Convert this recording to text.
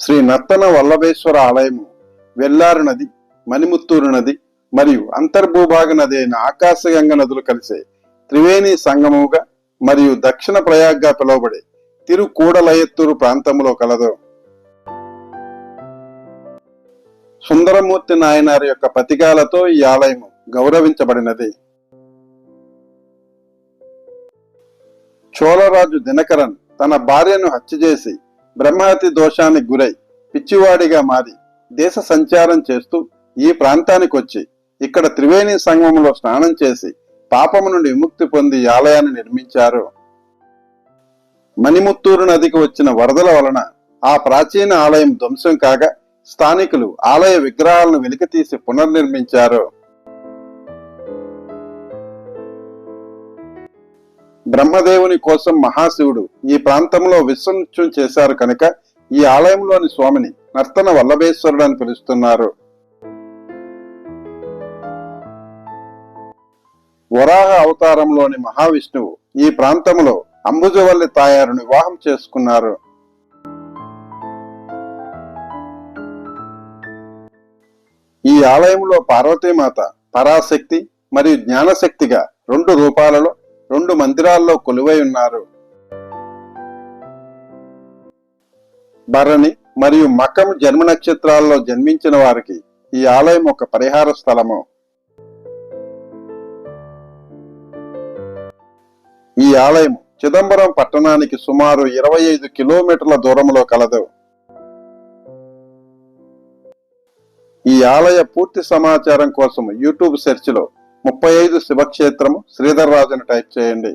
శ్రీ నత్తన వల్లభేశ్వర ఆలయము వెల్లారు నది మణిముత్తూరు నది మరియు అంతర్భూభాగ నది అయిన ఆకాశగంగ నదులు కలిసే త్రివేణి సంగమముగా మరియు దక్షిణ ప్రయాగ్గా పిలువబడే తిరుకూడలయత్తూరు ప్రాంతంలో కలదు. సుందరమూర్తి నాయనారి యొక్క పతికాలతో ఈ ఆలయము గౌరవించబడినది. చోళరాజు దినకరన్ తన భార్యను హత్య చేసి బ్రహ్మహతి దోషానికి గురై పిచ్చివాడిగా మారి దేశ సంచారం చేస్తూ ఈ ప్రాంతానికి వచ్చి ఇక్కడ త్రివేణి సంగమంలో స్నానం చేసి పాపము నుండి విముక్తి పొంది ఆలయాన్ని నిర్మించారు. మణిముత్తూరు నదికి వచ్చిన వరదల వలన ఆ ప్రాచీన ఆలయం ధ్వంసం కాగా స్థానికులు ఆలయ విగ్రహాలను వెలికితీసి పునర్నిర్మించారు. బ్రహ్మదేవుని కోసం మహాశివుడు ఈ ప్రాంతంలో విశ్వనృత్యం చేశారు కనుక ఈ ఆలయంలోని స్వామిని నర్తన వల్లభేశ్వరుడు అని పిలుస్తున్నారు. వరాహ అవతారంలోని మహావిష్ణువు ఈ ప్రాంతంలో అంబుజవల్లి తాయారును వివాహం చేసుకున్నారు. ఈ ఆలయంలో పార్వతీమాత పరాశక్తి మరియు జ్ఞానశక్తిగా రెండు రూపాలలో రెండు మందిరాల్లో కొలువై ఉన్నారు. భరణి మరియు మకం జన్మ నక్షత్రాల్లో జన్మించిన వారికి ఈ ఆలయం ఒక పరిహార స్థలము. ఈ ఆలయం చిదంబరం పట్టణానికి సుమారు ఇరవై ఐదు కిలోమీటర్ల దూరంలో కలదు. ఈ ఆలయ పూర్తి సమాచారం కోసం యూట్యూబ్ సెర్చ్లో ముప్పై ఐదు శివక్షేత్రము శ్రీధర్ రాజును టైప్ చేయండి.